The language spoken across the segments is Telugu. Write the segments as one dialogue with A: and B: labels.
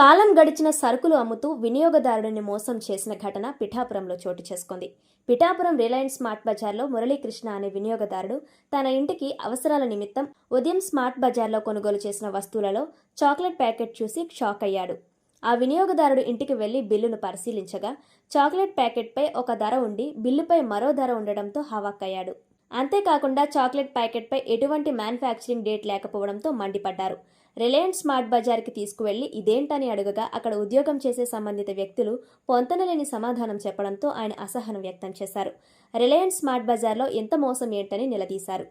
A: కాలం గడిచిన సరుకులు అమ్ముతూ వినియోగదారుడిని మోసం చేసిన ఘటన పిఠాపురంలో చోటు చేసుకుంది. పిఠాపురం రిలయన్స్ స్మార్ట్ బజార్లో మురళీకృష్ణ అనే వినియోగదారుడు తన ఇంటికి అవసరాల నిమిత్తం ఉదయం స్మార్ట్ బజార్లో కొనుగోలు చేసిన వస్తువులలో చాక్లెట్ ప్యాకెట్ చూసి షాక్ అయ్యాడు. ఆ వినియోగదారుడు ఇంటికి వెళ్ళి బిల్లును పరిశీలించగా చాక్లెట్ ప్యాకెట్పై ఒక ధర ఉండి బిల్లుపై మరో ధర ఉండడంతో హవాక్కయ్యాడు. అంతేకాకుండా చాక్లెట్ ప్యాకెట్పై ఎటువంటి మ్యానుఫ్యాక్చరింగ్ డేట్ లేకపోవడంతో మండిపడ్డారు. రిలయన్స్ స్మార్ట్ బజార్కి తీసుకువెళ్ళి ఇదేంటని అడుగగా అక్కడ ఉద్యోగం చేసే సంబంధిత వ్యక్తులు పొంతనలేని సమాధానం చెప్పడంతో ఆయన అసహనం వ్యక్తం చేశారు. రిలయన్స్ స్మార్ట్ బజార్లో ఎంత మోసం ఏంటని నిలదీశారు.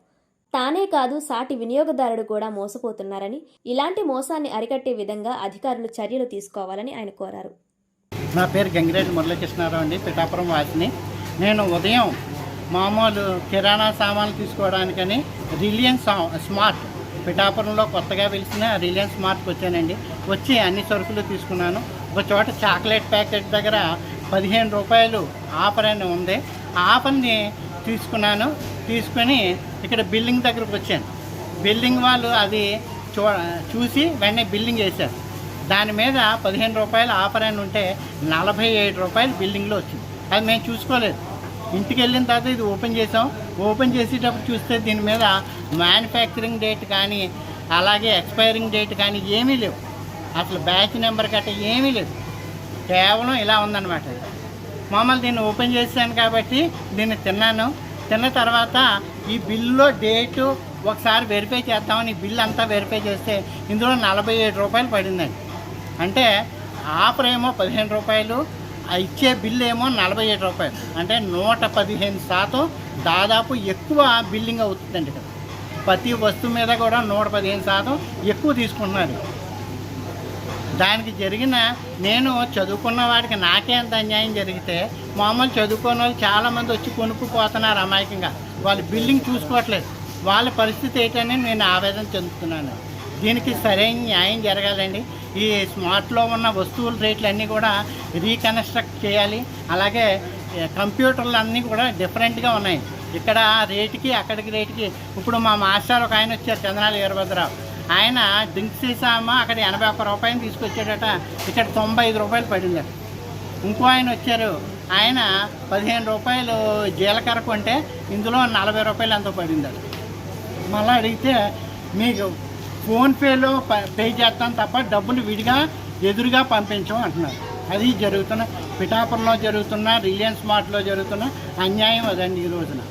A: తానే కాదు సాటి వినియోగదారుడు కూడా మోసపోతున్నారని ఇలాంటి మోసాన్ని అరికట్టే విధంగా అధికారులు చర్యలు తీసుకోవాలని ఆయన కోరారు.
B: నా పేరు గంగిరెడ్డి మురళీకృష్ణారావు అండి పిఠాపురం వాసిని. నేను ఉదయం మామూలు కిరాణా సామాన్లు తీసుకోవడానికని రిలయన్స్ సా- స్మార్ట్ పిఠాపురంలో కొత్తగా పిలిచిన రిలయన్స్ స్మార్ట్కి వచ్చానండి. వచ్చి అన్ని సరుకులు తీసుకున్నాను. ఒక చోట చాక్లెట్ ప్యాకెట్ దగ్గర పదిహేను రూపాయలు ఆఫర్ అని ఉంది. ఆఫర్ని తీసుకున్నాను. తీసుకొని ఇక్కడ బిల్డింగ్ దగ్గరకు వచ్చాను. బిల్డింగ్ వాళ్ళు అది చూ చూసి వెంటనే బిల్డింగ్ వేశారు దాని మీద పదిహేను రూపాయలు ఆఫర్ అని ఉంటే నలభై ఏడు రూపాయలు బిల్డింగ్లో వచ్చింది. అది మేము చూసుకోలేదు. ఇంటికి వెళ్ళిన తర్వాత ఇది ఓపెన్ చేసాం. ఓపెన్ చేసేటప్పుడు చూస్తే దీని మీద మ్యానుఫ్యాక్చరింగ్ డేట్ కానీ అలాగే ఎక్స్పైరింగ్ డేట్ కానీ ఏమీ లేవు. అసలు బ్యాచ్ నెంబర్ గట్రా ఏమీ లేదు. కేవలం ఇలా ఉందన్నమాట మామూలు దీన్ని ఓపెన్ చేశాను కాబట్టి దీన్ని తిన్నాను. తిన్న తర్వాత ఈ బిల్లులో డేటు ఒకసారి వెరిఫై చేద్దామని బిల్ అంతా వెరిఫై చేస్తే ఇందులో నలభై ఏడు రూపాయలు పడిందండి. అంటే ఆఫర్ ఏమో పదిహేను రూపాయలు ఇచ్చే బిల్లు ఏమో నలభై ఏడు రూపాయలు. అంటే నూట పదిహేను శాతం దాదాపు ఎక్కువ బిల్లింగ్ అవుతుందండి ఇక్కడ. ప్రతి వస్తువు మీద కూడా నూట పదిహేను శాతం ఎక్కువ తీసుకుంటున్నారు. దానికి జరిగిన నేను చదువుకున్న వాడికి నాకేంత అన్యాయం జరిగితే మామూలు చదువుకున్న వాళ్ళు చాలామంది వచ్చి కొనుక్కుపోతున్నారు అమాయకంగా. వాళ్ళు బిల్డింగ్ చూసుకోవట్లేదు. వాళ్ళ పరిస్థితి ఏంటని నేను ఆవేదన చెందుతున్నాను. దీనికి సరైన న్యాయం జరగాలండి. ఈ స్మార్ట్లో ఉన్న వస్తువుల రేట్లు అన్నీ కూడా రీకన్స్ట్రక్ట్ చేయాలి. అలాగే కంప్యూటర్లు అన్నీ కూడా డిఫరెంట్గా ఉన్నాయి. ఇక్కడ రేటుకి అక్కడికి రేటుకి. ఇప్పుడు మా మాస్టర్ ఒక ఆయన వచ్చారు చంద్రాల వీరభద్రరావు. ఆయన డ్రింక్స్ చేసామా అక్కడ ఎనభై ఒక్క రూపాయలు తీసుకొచ్చాడట. ఇక్కడ తొంభై ఐదు రూపాయలు పడిందట. ఇంకో ఆయన వచ్చారు. ఆయన పదిహేను రూపాయలు జీలకర్ర కొంటే ఇందులో నలభై రూపాయలు ఎంతో పడిందట. మళ్ళీ అడిగితే మీకు ఫోన్పేలో పే చేస్తాం తప్ప డబ్బులు విడిగా ఎదురుగా పంపించం అంటున్నారు. అది జరుగుతున్న పిఠాపురంలో జరుగుతున్న రిలయన్స్ మార్ట్లో జరుగుతున్న అన్యాయం అదండి ఈ రోజున.